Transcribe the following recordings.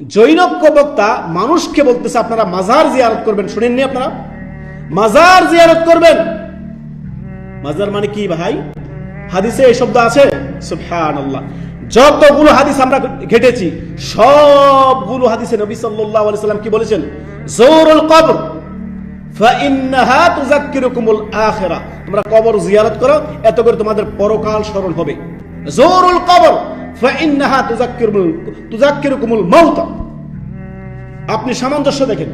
জৈনজ্ঞ বক্তা মানুষকে বলতেছে, আপনারা মাজার জিয়ারত করবেন, শুনেননি আপনারা? মাজার জিয়ারত করবেন। মাজার মানে কি ভাই? হাদিসে এই শব্দ আছে? সুবহানাল্লাহ। যতগুলো হাদিস আমরা ঘেটেছি, সবগুলো হাদিসে নবী সাল্লাল্লাহু সাল্লাম কি বলেছেন? জোরুল কবর, ফাইন্নাহা তুযাক্কিরুকুমুল আখিরা। তোমরা কবর জিয়ারত করো, এত করে তোমাদের পরকাল স্মরণ হবে। জোরুল কবর আপনি সামঞ্জস্য দেখেন,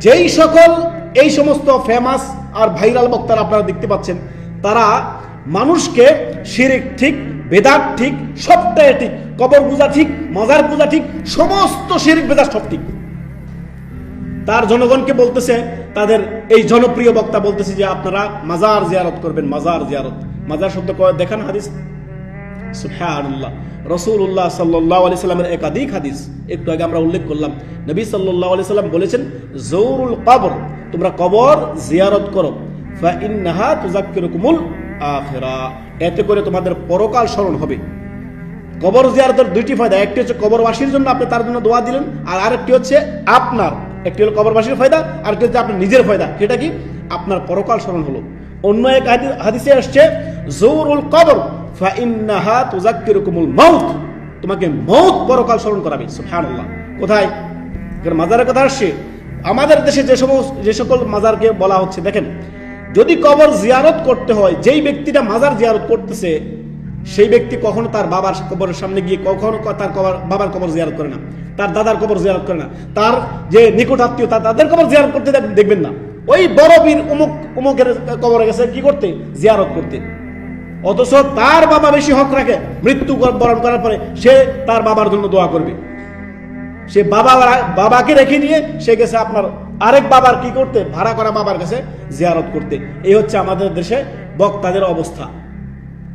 যেই সকল এই সমস্ত ফেমাস আর ভাইরাল বক্তারা আপনারা দেখতে পাচ্ছেন, তারা মানুষকে শিরিক ঠিক, বেদাত ঠিক, সবটাই ঠিক, কবর পূজা ঠিক, মাজার পূজা ঠিক, সমস্ত শিরিক, বেদাত সব ঠিক। তার জনগণকে বলতেছে, তাদের এই জনপ্রিয় বক্তা বলতেছে যে আপনারা মাজার জিয়ারত করবেন, মাজার জিয়ারত। মাজার শব্দ দেখান হাদিস। সুবহানাল্লাহ। রসুল্লাহ সাল্লাহ আলি সাল্লামের একাধিক হাদিস। একটু আগে আমরা উল্লেখ করলাম, নবী সাল্লাহ আলি সাল্লাম বলেছেন, জৌরুল কবর, তোমরা কবর জিয়ারত করো, ফাইন্নাহা তুজাক্কিরুকুমুল আখিরা। এতে করে তোমাদের পরকাল স্মরণ হবে। কবর জিয়ারতের দুইটি ফায়দা, একটি হচ্ছে কবরবাসীর জন্য আপনি তার জন্য দোয়া দিলেন, আর আরেকটি হচ্ছে আপনার। একটি হলো কবরবাসীর ফায়দা, আরেকটি হচ্ছে আপনার নিজের ফায়দা। সেটা কি? আপনার পরকাল স্মরণ হলো। অন্য এক হাদিসে আসছে জৌরুল কবর, ফাইন্নাহা তোমাকে মৌত পরকাল স্মরণ করাবে কোথায়? মাজারের কথা আসছে। আমাদের দেশে যে সমস্ত যে সকল মাজারকে বলা হচ্ছে, দেখেন, যদি কবর জিয়ারত করতে হয়, যেই ব্যক্তিটা মাজার জিয়ারত করতেছে, সেই ব্যক্তি কখনো তার বাবার কবরের সামনে গিয়ে কখনো তার কবর বাবার কবর জিয়ারত করে না। তার দাদার কবর জিয়ারত করে না। তার যে নিকট আত্মীয়, তার তাদের কবর জিয়ারত করতে দেখবেন না। ওই বড় বীর উমুক, উমুকের কবরে গেছে কি করতে? জিয়ারত করতে। অথচ তার বাবা বেশি হক রাখে মৃত্যু বরণ করার পরে সে তার বাবার জন্য দোয়া করবে। সে বাবা বাবাকে রেখে নিয়ে সে গেছে আপনার আরেক বাবার কি করতে? ভাড়া করা বাবার কাছে জিয়ারত করতে। এই হচ্ছে আমাদের দেশে বক্তাদের অবস্থা।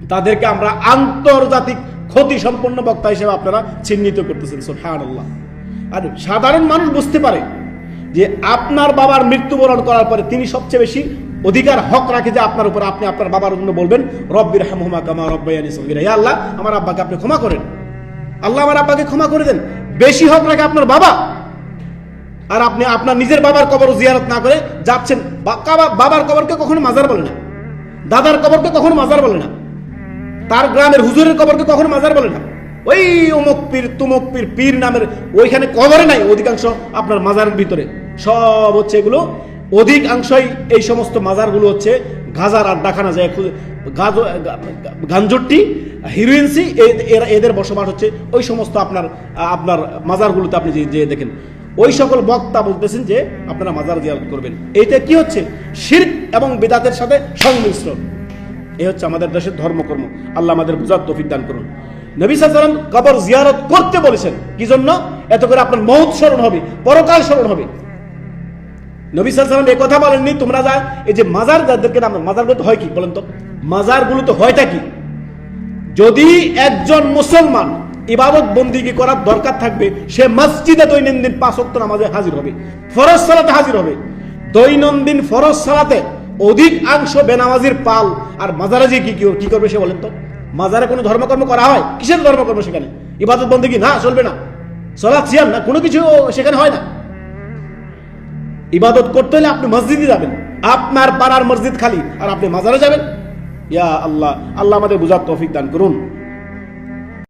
তাদেরকে আমরা আন্তর্জাতিক ক্ষতি সম্পন্ন বক্তা হিসেবে আপনারা চিহ্নিত করতেছেন, সুবহানাল্লাহ। আর সাধারণ মানুষ বুঝতে পারে যে আপনার বাবার মৃত্যুবরণ করার পরে তিনি সবচেয়ে বেশি অধিকার, হক রাখে যে আপনার উপর আপনি আপনার বাবার জন্য বলবেন রব্বির হামহুমা কামা ইয়া আল্লাহ, আমার আব্বাকে আপনি ক্ষমা করেন। আল্লাহ আমার আব্বাকে ক্ষমা করে দেন। বেশি হক রাখে আপনার বাবা। আর আপনি আপনার নিজের বাবার কবর জিয়ারত না করে যাচ্ছেন। বাবার কবরকে কখনো মাজার বলে না। দাদার কবরকে কখনো মাজার বলে না। তার গ্রামের হুজুরের কবরকে কখনো মাজার বলে না। ওই অমুক পীর, তুমুক পীর পীর নামের ওইখানে কবরে নাই, অধিকাংশ আপনার মাজারের ভিতরে। সব হচ্ছে এগুলো। অধিকাংশই এই সমস্ত মাজারগুলো হচ্ছে গাজার আড্ডাখানা যায় খু- গাঞ্জট্টি হিরোইনসি এদের বসবাস হচ্ছে ওই সমস্ত আপনার আপনার মাজারগুলোতে আপনি যে দেখেন। ওই সকল বক্তা বলতেছেন যে আপনারা মাজার জিয়ারত করবেন। এইটা কি হচ্ছে? শির্ক এবং বেদাতের সাথে সংমিশ্রণ। এই হচ্ছে আমাদের দেশের ধর্মকর্ম। আল্লাহ আমাদের বুঝার তৌফিক দান করুন। নবী সাল্লাম কবর জিয়ারত করতে বলেছেন। কি জন্য? এত করে আপনার মৌত স্মরণ হবে, পরকাল স্মরণ হবে। নবী এই কথা বলেননি, তোমরা যা, এই যে মাজার যাদেরকে মাজারগুলো হয় কি বলেন তো? তো হয়টা কি? যদি একজন মুসলমান ইবাদত বন্দিগি করার দরকার থাকবে, সে মসজিদে দৈনন্দিন পাঁচ নামাজে হাজির হবে, ফরজ সালাতে হাজির হবে। দৈনন্দিন ফরজ সালাতে অধিকাংশ বেনামাজির পাল আর মাজারে যে কি কি- করবে সে বলেন তো? মাজারে কোনো ধর্মকর্ম করা হয়? কিসের ধর্মকর্ম সেখানে? ইবাদত বন্দিগি না, চলবে না। সলাৎ, সিয়াম না, কোনো কিছু সেখানে হয় না। ইবাদত করতে হলে আপনি মসজিদে যাবেন। আপনার পাড়ার মসজিদ খালি, আর আপনি মাজারে যাবেন। ইয়া আল্লাহ আল্লাহ আমাদের বুঝার তৌফিক দান করুন।